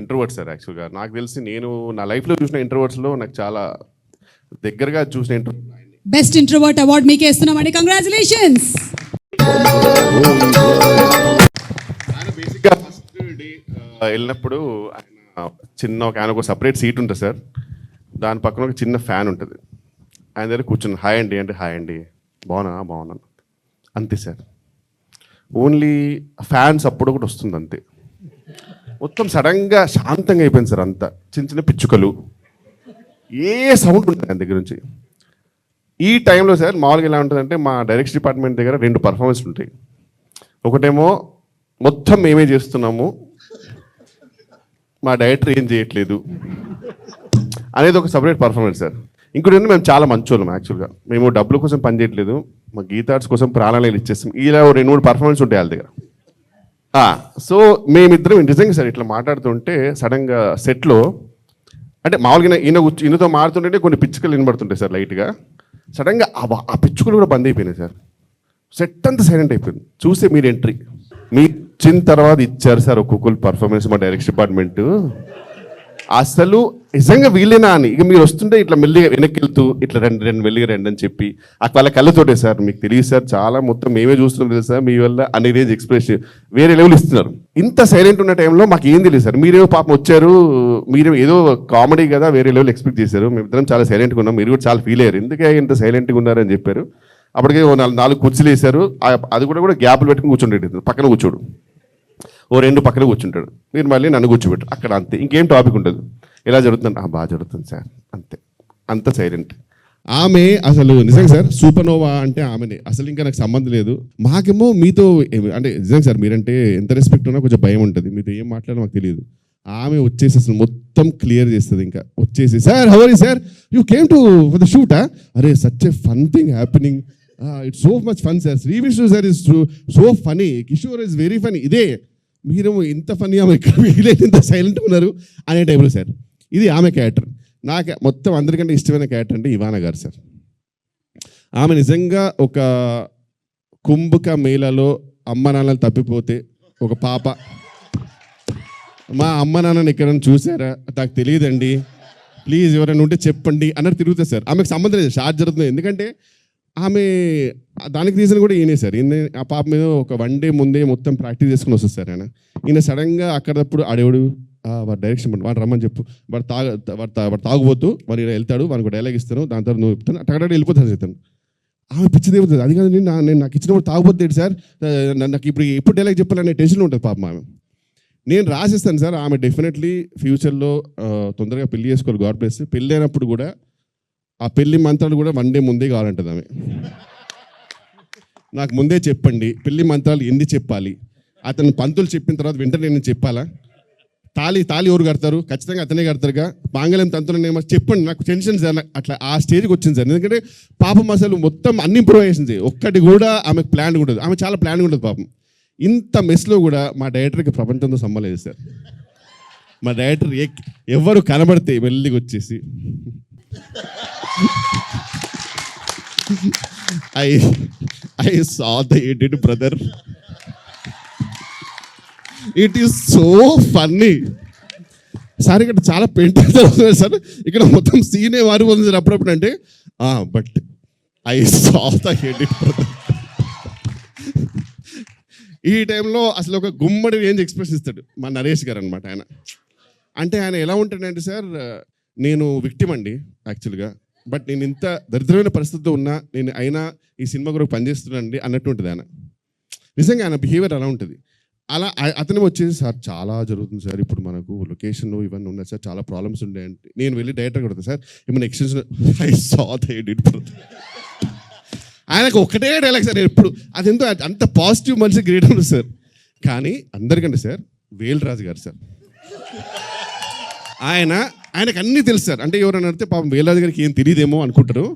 Introvert sir యాక్చువల్గా నాకు తెలిసి నేను నా లైఫ్లో చూసిన ఇంటర్వర్ట్స్లో నాకు చాలా దగ్గరగా చూసిన ఇంటర్ బెస్ట్ ఇంట్రోవర్ట్ అవార్డ్ మీకే ఇస్తున్నామండి కంగ్రాచులేషన్స్ బేసిక్గా ఫస్ట్ డే వెళ్ళినప్పుడు ఆయన చిన్న ఒక ఆయన ఒక సపరేట్ సీట్ ఉంటుంది సార్. దాని పక్కన ఒక చిన్న ఫ్యాన్ ఉంటుంది. ఆయన దగ్గర కూర్చుని హాయ్ అండి అంటే హాయ్ అండి. బాగున్నా? బాగున్నాను. అంతే సార్. ఓన్లీ ఫ్యాన్స్ అప్పుడు ఒకటి వస్తుంది అంతే మొత్తం సడన్గా శాంతంగా అయిపోయింది సార్ అంతా. చిన్న చిన్న పిచ్చుకలు. ఏ సౌండ్ ఉంటుంది ఆయన దగ్గర నుంచి. ఈ టైంలో సార్ మామూలుగా ఎలా ఉంటుందంటే మా డైరెక్షన్ డిపార్ట్మెంట్ దగ్గర రెండు పర్ఫార్మెన్స్ ఉంటాయి. ఒకటేమో మొత్తం మేమే చేస్తున్నాము. మా డైరెక్టర్ ఏం చేయట్లేదు. అనేది ఒక సపరేట్ పర్ఫార్మెన్స్ సార్. ఇంకోటి ఏంటంటే మేము చాలా మంచోళ్ళం యాక్చువల్గా. మేము డబ్బుల కోసం పని చేయట్లేదు. మా గీతార్ట్స్ కోసం ప్రాణాలు ఇచ్చేస్తాం. ఇలా రెండు మూడు పర్ఫార్మెన్స్ ఉంటాయి వాళ్ళ దగ్గర. సో మేమిద్దరం నిజంగా సార్ ఇట్లా మాట్లాడుతుంటే సడన్గా సెట్లో అంటే మామూలుగా ఈయన ఈయనతో మారుతుంటే కొన్ని పిచ్చుకలు వినబడుతుంటాయి సార్ లైట్గా. సడన్గా ఆ ఆ పిచ్చుకలు కూడా బంద్ అయిపోయినాయి సార్. సెట్ అంతా సైలెంట్ అయిపోయింది. చూస్తే మీరు ఎంట్రీ. మీ ఇచ్చిన తర్వాత ఇచ్చారు సార్ ఒక్కొక్కరు పర్ఫార్మెన్స్ మా డైరెక్ట్ డిపార్ట్మెంట్. అసలు నిజంగా వీళ్ళేనా అని? ఇక మీరు వస్తుంటే ఇట్లా మెల్లిగా వెనక్కి వెళ్తూ ఇట్లా రెండు రెండు మెల్లిగా రెండు అని చెప్పి అక్కడ వాళ్ళ కళ్ళతోటే సార్ మీకు తెలియదు సార్ చాలా మొత్తం మేమే చూస్తున్నాం తెలుసు సార్ మీ వల్ల అన్ని రేంజ్ ఎక్స్ప్రెస్ వేరే లెవెల్ ఇస్తున్నారు. ఇంత సైలెంట్ ఉన్న టైంలో మాకు ఏం తెలియదు సార్. మీరేమో పాపం వచ్చారు మీరేమో ఏదో కామెడీ కదా వేరే లెవెల్ ఎక్స్పెక్ట్ చేశారు. మేమిద్దరం చాలా సైలెంట్గా ఉన్నాం మీరు కూడా చాలా ఫీల్ అయ్యారు. ఎందుకే ఇంత సైలెంట్గా ఉన్నారని చెప్పారు. అప్పటికే నాలుగు నాలుగు కుర్చీలు వేశారు. అది కూడా కూడా గ్యాప్లు పెట్టుకుని కూర్చుండేది పక్కన కూర్చోడు. ఓ రెండు పక్కన కూర్చుంటాడు. మీరు మళ్ళీ నన్ను కూర్చోబెట్టు. అక్కడ అంతే. ఇంకేం టాపిక్ ఉండదు. ఎలా జరుగుతుంది ఆ, బాగా జరుగుతుంది సార్. అంతే. అంత సైలెంట్ ఆమె అసలు నిజంగా సార్ సూపర్నోవా అంటే ఆమెనే. అసలు ఇంకా నాకు సంబంధం లేదు. మాకేమో మీతో అంటే నిజంగా సార్ మీరంటే ఎంత రెస్పెక్ట్ ఉన్నా కొంచెం భయం ఉంటుంది. మీతో ఏం మాట్లాడో మాకు తెలియదు. ఆమె వచ్చేసి అసలు మొత్తం క్లియర్ చేస్తుంది ఇంకా. వచ్చేసి sir hour sir? You came to for the షూటా అరే such a fun thing happening it's so much fun sir. Sri Vishnu sir is so funny Kishore is very funny ఇదే. మీరేమో ఇంత ఫన్నీ ఆమె ఇక్కడ వీలైతే ఇంత సైలెంట్ ఉన్నారు అనే టైప్లో సార్ ఇది ఆమె క్యారెక్టర్ నాకు మొత్తం అందరికంటే ఇష్టమైన క్యారెక్టర్ అంటే ఇవానా గారు సార్ ఆమె నిజంగా ఒక కుంభక మేళలో అమ్మ నాన్నలు తప్పిపోతే ఒక పాప. మా అమ్మ నాన్నని ఎక్కడైనా చూసారా? నాకు తెలియదండి. ప్లీజ్ ఎవరైనా ఉంటే చెప్పండి అన్నట్టు తిరుగుతుంది సార్ ఆమెకు సంబంధం లేదు. షార్ట్ జరుగుతుంది. ఎందుకంటే ఆమె దానికి రీజన్ కూడా ఈయనే సార్. ఈయన ఆ పాప మీద ఒక వన్ డే ముందే మొత్తం ప్రాక్టీస్ చేసుకుని వస్తుంది సార్ ఆయన. ఈయన సడన్గా అక్కడప్పుడు ఆడేవాడు వాడు డైరెక్షన్ పండు వాడు రమ్మని చెప్పు. వాడు తాగ వాడు తా- వాడు తాగుబోతూ వాడు ఇలా వెళ్తాడు వానికి డైలాగ్ ఇస్తాను దాని తర్వాత నువ్వు చెప్తాను. అక్కడ వెళ్ళిపోతాను చెప్తాను ఆమె పిచ్చి దేవుతుంది అది కాదు నేను నేను నాకు ఇచ్చినప్పుడు తాగుబోతు సార్? నాకు ఇప్పుడు ఎప్పుడు డైలాగ్ చెప్పాలనే టెన్షన్ ఉంటుంది పాప ఆమె. నేను రాసిస్తాను సార్ ఆమె డెఫినెట్లీ ఫ్యూచర్లో తొందరగా పెళ్ళి చేసుకోవాలి గాడ్ బ్లెస్ పెళ్ళైనప్పుడు కూడా ఆ పెళ్ళి మంత్రాలు కూడా వన్ డే ముందే కావాలంటుంది ఆమె. నాకు ముందే చెప్పండి పెళ్ళి మంత్రాలు ఎన్ని చెప్పాలి? అతను పంతులు చెప్పిన తర్వాత వెంటనే నేను చెప్పాలా? తాళి తాళి ఎవరు కడతారు? ఖచ్చితంగా అతనే కడతారుగా? మాంగళ్యం తంతులు ఏమో చెప్పండి నాకు టెన్షన్ సార్ అట్లా ఆ స్టేజ్కి వచ్చింది సార్. ఎందుకంటే పాపం అసలు మొత్తం అన్ని ఇంప్రూవైజేషన్స్ ఒక్కటి కూడా ఆమెకు ప్లాన్ ఉండదు. ఆమె చాలా ప్లాన్ ఉండదు పాపం. ఇంత మెస్లో కూడా మా డైరెక్టర్కి ప్రపంచంతో సంబంధం సార్. మా డైరెక్టర్ ఏ ఎవరు కనబడితే మెల్లిగా వచ్చేసి. I I saw the edit brother it is so funny sir ఇక్కడ చాలా పెయింట్ సార్ ఇక్కడ మొత్తం సీనే వారి ఉంది సార్ అప్పుడప్పుడు అంటే but I saw the edit brother ఈ టైంలో అసలు ఒక గుమ్మడి రేంజ్ ఎక్స్ప్రెస్ ఇస్తాడు మా నరేష్ గారు అనమాట ఆయన. అంటే ఆయన ఎలా ఉంటాడంటే సార్ నేను విక్టిమ్ అండి యాక్చువల్గా బట్ నేను ఇంత దరిద్రమైన పరిస్థితిలో ఉన్నా నేను అయినా ఈ సినిమా కొరకు పనిచేస్తున్నానండి అన్నట్టు ఉంటుంది ఆయన. నిజంగా ఆయన బిహేవియర్ అలా ఉంటుంది. అలా అతను వచ్చేసి సార్ చాలా జరుగుతుంది సార్. ఇప్పుడు మనకు లొకేషన్ ఇవన్నీ ఉన్నాయి సార్. చాలా ప్రాబ్లమ్స్ ఉన్నాయంటే నేను వెళ్ళి డైరెక్టర్ కొడతాను సార్ ఏమైనా ఎక్స్టెన్షన్ ఐ సా ఎడిట్ ఆయనకు ఒకటే డైలాగ్ సార్. ఎప్పుడు ఎంతో అంత పాజిటివ్ మనిషి గ్రేట్ ఉంది సార్. కానీ అందరికంటే సార్ వేల్రాజు గారు సార్. ఆయన ఆయనకు అన్నీ తెలుసు సార్. అంటే ఎవరైనా అడితే పాపం వేలాది గారికి ఏం తెలియదేమో అనుకుంటారు.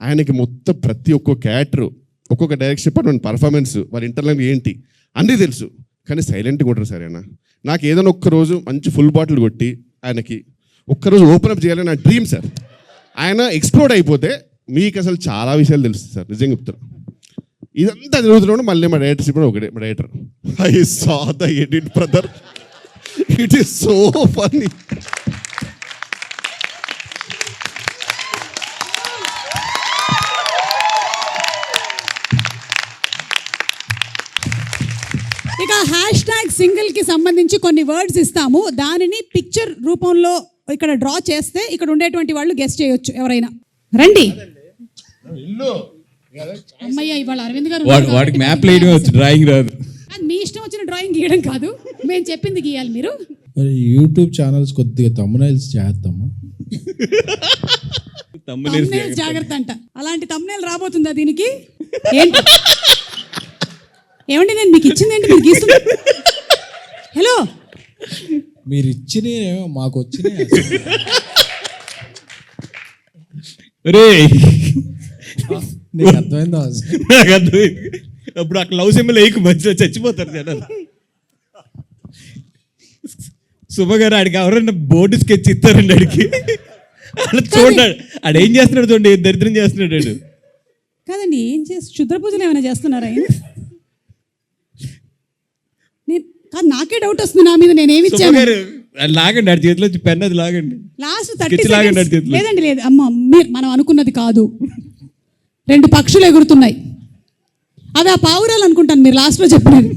ఆయనకి మొత్తం ప్రతి ఒక్క క్యారెక్టర్ ఒక్కొక్క డైరెక్షన్ డిపార్ట్మెంట్ పర్ఫార్మెన్స్ వాళ్ళ ఇంటర్నల్ ఏంటి అన్నీ తెలుసు. కానీ సైలెంట్గా ఉంటారు సార్ ఆయన. నాకు ఏదైనా ఒక్క రోజు మంచి ఫుల్ బాటిల్ కొట్టి ఆయనకి ఒక్కరోజు ఓపెన్ అప్ చేయాలని నా డ్రీమ్ సార్. ఆయన ఎక్స్ప్లోర్డ్ అయిపోతే మీకు అసలు చాలా విషయాలు తెలుసు సార్. నిజంగా చెప్తారు ఇదంతా జరుగుతున్నాడు మళ్ళీ మా డైరెక్టర్ ఇప్పుడు ఒకటే మా director I saw the edit brother it is so funny ఇక హ్యాష్ ట్యాగ్ సింగిల్కి సంబంధించి కొన్ని వర్డ్స్ ఇస్తాము. దానిని పిక్చర్ రూపంలో ఇక్కడ డ్రా చేస్తే ఇక్కడ ఉండేటువంటి వాళ్ళు గెస్ట్ చేయొచ్చు ఎవరైనా. రండి. అమ్మయ్య ఇవాళ అరవింద్ గారు వాడికి మ్యాప్ వచ్చు డ్రాయింగ్ రాదు. మీ ఇష్టం వచ్చిన డ్రాయింగ్ గీయడం కాదు. మేము చెప్పింది గీయాలి మీరు. యూట్యూబ్ ఛానల్స్ కొద్దిగా తమ్మునైల్స్ చేద్దామా? Thumbnails జాగ్రత్త అంట. అలాంటి తమ్నేల్ రాబోతుందా దీనికి? ఏంటి? ఏమండి నేను మీకు ఇచ్చింది ఏంటి? మీరు గీస్తున్నా? హలో మీరు ఇచ్చిన మాకు వచ్చినాయి రే నీకు అర్థమైందా? నాకు అర్థమైంది. అప్పుడు అక్కడ లవ్ సింబల్ వేయకు మంచిగా చచ్చిపోతారు జనాలు. సుమ గారు ఆడికి ఎవరైనా బోర్డు స్కెచ్ ఇస్తారండి ఆడికి. అలా చూడండి ఆడు ఏం చేస్తున్నాడు చూడండి దరిద్రం చేస్తున్నాడు కాదండి ఏం చేసి క్షుద్ర పూజలు ఏమైనా చేస్తున్నారా కాదు నాకే డౌట్ వస్తుంది నా మీద నేను ఏమి ఇచ్చాను. లాగండి ఆడి చేతిలో పెన్ అది లాగండి. లాస్ట్ థర్టీ లాగండి. లేదండి లేదు. అమ్మ మీరు మనం అనుకున్నది కాదు. రెండు పక్షులు ఎగురుతున్నాయి. అవి ఆ పావురాలు అనుకుంటాను మీరు లాస్ట్లో చెప్పినది.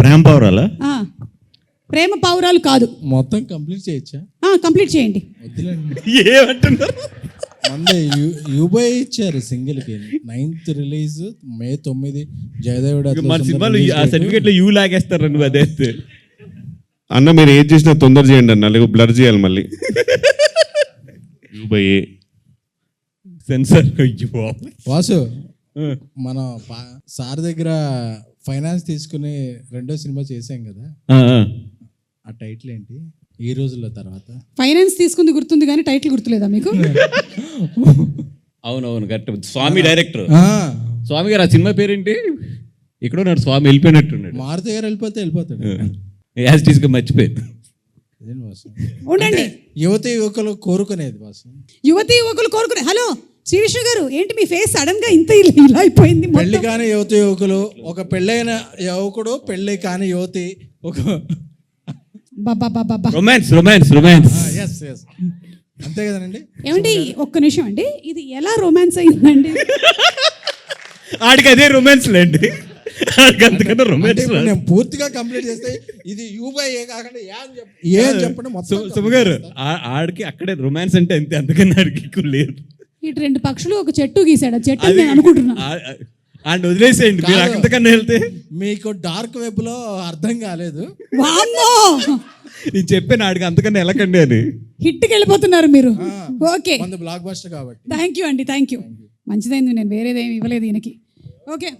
ప్రేమ పౌరాలా ఆ, ప్రేమ పావురాలు కాదు. మొత్తం కంప్లీట్ చేయొచ్చా? ఆ, కంప్లీట్ చేయండి. ఏమంటున్నారు? మందే యూబై ఇచ్చారు సింగిల్కి. నైన్త్ రిలీజ్ మే తొమ్మిది జయదేవుడు మన సినిమాలో ఆ సర్టిఫికేట్లో యూ లాగేస్తారు నువ్వు అదే. అన్న మీరు ఏది చేసినా తొందర చేయండి అన్న లేకపోతే బ్లర్ చేయాలి మళ్ళీ. By censor Vasu. మన సార్ దగ్గర ఫైనాన్స్ తీసుకుని రెండో సినిమా చేసాం కదా. ఆ టైటిల్ ఏంటి? ఈ రోజుల తర్వాత? ఫైనాన్స్ తీసుకుంది గుర్తుంది కానీ టైటిల్ గుర్తులేదా మీకు? అవునవును కరెక్ట్. స్వామి డైరెక్టర్. ఆ, స్వామి గారు ఆ సినిమా పేరేంటి? ఇక్కడ ఉన్నాడు స్వామి వెళ్ళిపోయినట్టున్నాడు. మారుతి గారు వెళ్ళిపోతే వెళ్ళిపోతాడు. యాజ్ టీస్గా మర్చిపోయాడు ఉండండి. యువతి యువకులు కోరుకునేది వాసు యువతి యువకులు కోరుకునే హలో శ్రీ విష్ణు గారు ఏంటి మీ ఫేస్ సడన్గా ఇంత ఇలా అయిపోయింది. పెళ్ళి కాని యువతి యువకులు ఒక పెళ్ళైన యువకుడు పెళ్ళి కాని యువతి ఒక romance romance romance yes yes అంతే కదండి? ఏమండి ఒక్క నిమిషం అండి. ఇది ఎలా రొమాన్స్ అయిందండి? ఆడికి అదే రొమాన్స్ లేండి. ఆడికి అంతకన్నా రొమాన్స్ ఇప్పుడు నేను పూర్తిగా కంప్లీట్ చేస్తే ఇది యూబై ఏ కాకుండా ఏ అని చెప్ప ఏ అని చెప్పండి మొత్తం సుమ గారు ఆ- ఆడికి అక్కడే రొమాన్స్ అంటే అంతే అంతకన్నా ఆడికి ఎక్కువ లేదు. ఇటు రెండు పక్షులు ఒక చెట్టు గీసాడు ఆ చెట్టు అని నేను అనుకుంటున్నా. అండ్ వదిలేసేయండి. మీరు కాదు. అంతకన్నా వెళ్తే. మీకు డార్క్ వెబ్లో అర్థం కాలేదు. వామ్మో! నేను చెప్పాను ఆడికి అంతకన్నా వెళ్ళకండి అని. హిట్కి వెళ్ళిపోతున్నారు మీరు. ఓకే. మంది బ్లాక్ బస్టర్ కాబట్టి. థ్యాంక్ యూ అండి థ్యాంక్ యూ మంచిదైంది నేను వేరేదేమి ఇవ్వలేదు ఈయనకి. ఓకే.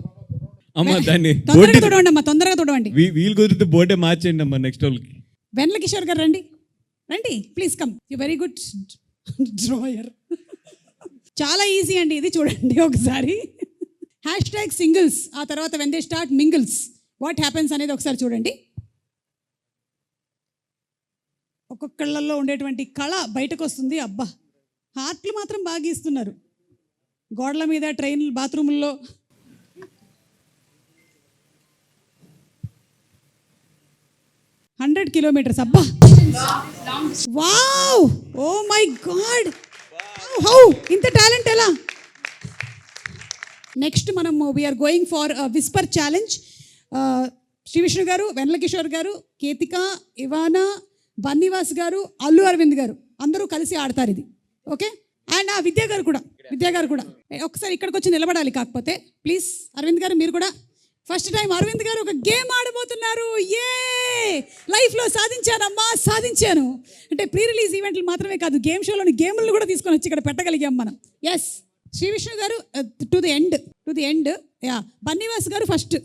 అమ్మ దాన్ని తొందరగా తొడవండి అమ్మా తొందరగా తొడవండి వీ- వీలు కుదిరితే బోర్డే మార్చేయండి అమ్మా నెక్స్ట్ వాళ్ళకి. వెన్నెల కిషోర్ గారు రండి. రండి please come you very good drawer చాలా ఈజీ అండి ఇది చూడండి ఒకసారి. హ్యాష్ ట్యాగ్ సింగిల్స్ ఆ తర్వాత when they start mingles what happens అనేది ఒకసారి చూడండి. ఒక్కొక్కళ్ళల్లో ఉండేటువంటి కళ బయటకు వస్తుంది అబ్బా! హార్ట్లు మాత్రం బాగా ఇస్తున్నారు గోడల మీద ట్రైన్ బాత్రూముల్లో. Hundred kilometres. అబ్బా! Wow! Oh my god! How! ఇంత టాలెంట్ ఎలా? నెక్స్ట్ మనము we're going for whisper challenge Sri Vishnu garu Vennela Kishore గారు కేతిక ఇవానా బన్నీవాస్ గారు అల్లు అరవింద్ గారు అందరూ కలిసి ఆడతారు ఇది. ఓకే అండ్ ఆ విద్యా గారు కూడా విద్యా గారు కూడా. ఒకసారి ఇక్కడికి వచ్చి నిలబడాలి కాకపోతే ప్లీజ్ అరవింద్ గారు మీరు కూడా. ఫస్ట్ టైం అరవింద్ గారు ఒక గేమ్ ఆడబోతున్నారు. ఏ లైఫ్లో సాధించానమ్మా సాధించాను అంటే ప్రీ రిలీజ్ ఈవెంట్లు మాత్రమే కాదు గేమ్ షోలోని గేములు కూడా తీసుకొని వచ్చి ఇక్కడ పెట్టగలిగాం మనం. ఎస్ శ్రీ విష్ణు గారు to the end to the end yeah Bunny Vas గారు ఫస్ట్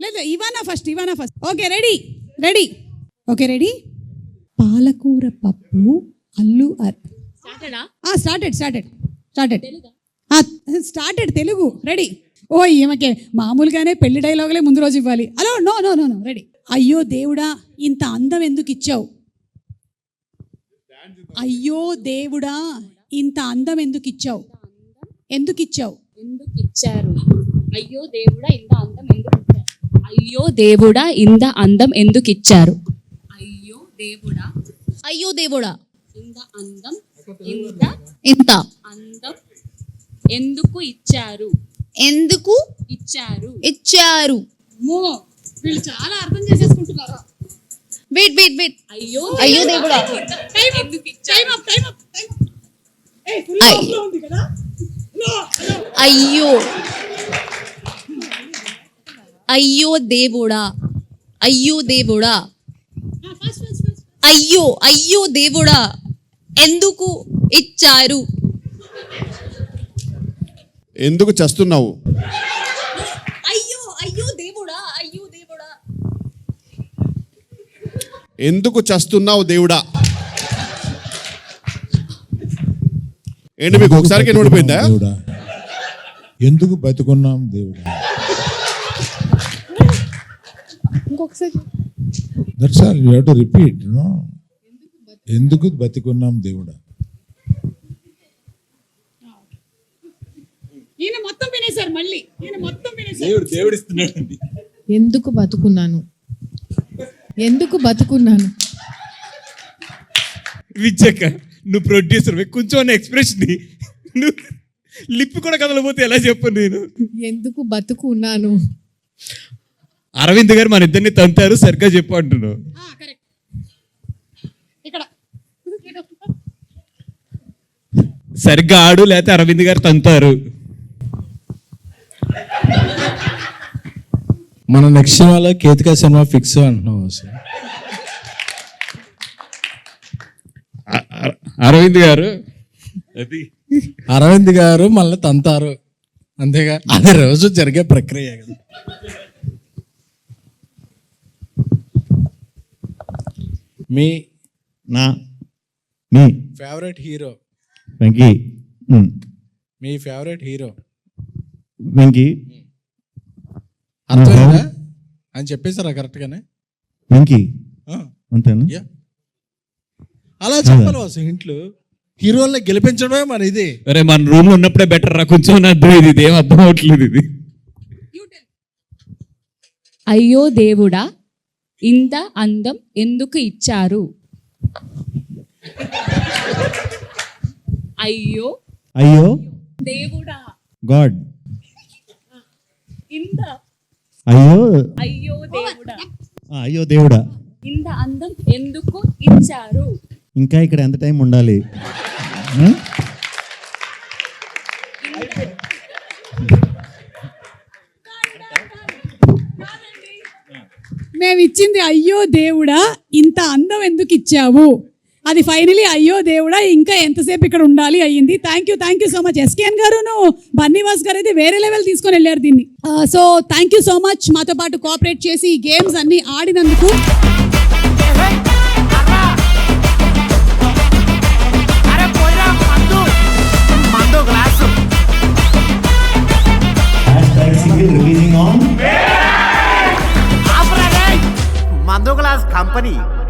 లేదు Ivana first Ivana first okay ready ready okay ready పాలకూర పప్పు అల్లు అర్ started started started started Telugu? Ready ఓ ఈమెకే మామూలుగానే పెళ్ళి డైలాగులే ముందు రోజు ఇవ్వాలి. Hello no no no no ready అయ్యో దేవుడా ఇంత అందం ఎందుకు ఇచ్చావు? అయ్యో దేవుడా ఇంత అందం ఎందుకు ఇచ్చావు? ఎందుకు ఇచ్చావు ఎందుకు ఇచ్చారు అయ్యో దేవుడా ఇంత అందం ఎందుకు ఇచ్చారు అయ్యో దేవుడా ఇంత అందం ఎందుకు ఇచ్చారు దేవుడా అయ్యో దేవుడా. ఇంత అందం ఇంత ఇంత అందం ఎందుకు ఇచ్చారు? ఎందుకు ఇచ్చారు. ఇచ్చారు? వీళ్ళు చాలా అర్థం చేసేసుకుంటున్నారు? Wait wait wait. అయ్యో అయ్యో దేవుడా time up time up time up time up. ఏ ఫుల్ ఉంది కదా. అయ్యో. అయ్యో దేవుడా. అయ్యో దేవుడా. అయ్యో అయ్యో దేవుడా. ఎందుకు ఇచ్చారు? ఎందుకు చస్తున్నావు? అయ్యో అయ్యో దేవుడా అయ్యో దేవుడా. ఎందుకు చస్తున్నావు దేవుడా? ఏంటి మీకు ఒకసారికి నోడిపోయిందా దేవుడా? ఎందుకు బతుకున్నాం దేవుడా? ఇంకొకసారి. That's all you have to repeat no ఎందుకు బతికున్నాం దేవుడా? ఈయన మొత్తం వినేశారు మళ్ళీ. ఈయన మొత్తం వినేశారు. దేవుడు ఎందుకు బతుకున్నాను? ఎందుకు బతుకున్నాను? విచ్చక్క నువ్వు ప్రొడ్యూసర్ కొంచెం ఎక్స్ప్రెషన్ నువ్వు లిప్ కూడా కదలపోతే ఎలా చెప్పను నేను? ఎందుకు బతుకున్నాను అరవింద్ గారు మన ఇద్దరిని తంతారు సరిగ్గా చెప్పు అంటున్నావు. కరెక్ట్ ఇక్కడ. సరిగ్గా ఆడు లేకపోతే అరవింద్ గారు తంతారు. మన నెక్స్ట్ సినిమాలో కేతికా సినిమా ఫిక్స్ అంటున్నాం అసలు. అరవింద్ గారు. అరవింద్ గారు మళ్ళీ తంతారు. అంతేగా. అది రోజు జరిగే ప్రక్రియ కదా. మీ నా. మీ. Favourite hero Venky. మీ ఫేవరెట్ హీరో వెంకీ. అర్థమైందా? అని చెప్పేశారా కరెక్ట్గానే వెంకీ. ఆ, అంతేనా. అలా చెప్పాలి అసలు ఇంట్లో హీరోల్ని గెలిపించడమే మన ఇది. అరే మన రూమ్లో ఉన్నప్పుడే బెటర్ రా కొంచెం అర్థం ఇది ఇదేం అర్థం అవట్లేదు ఇది. అయ్యో దేవుడా ఇంత అందం ఎందుకు ఇచ్చారు? అయ్యో. అయ్యో. దేవుడా. గాడ్ ఇంత. అయ్యో. అయ్యో దేవుడా. ఆ, అయ్యో దేవుడా. ఇంత అందం ఎందుకు ఇచ్చారు? ఇంకా ఇక్కడ ఎంత టైం ఉండాలి? మేము ఇచ్చింది అయ్యో దేవుడా ఇంత అందం ఎందుకు ఇచ్చావు? అది ఫైనలీ అయ్యో దేవుడా ఇంకా ఎంతసేపు ఇక్కడ ఉండాలి అయ్యింది. Thank you thank you so much SKN గారును Bunny Vas గారు అయితే వేరే లెవెల్ తీసుకొని వెళ్ళారు దీన్ని. So thank you so much మాతో పాటు కోఆపరేట్ చేసి ఈ గేమ్స్ అన్ని ఆడినందుకు. company.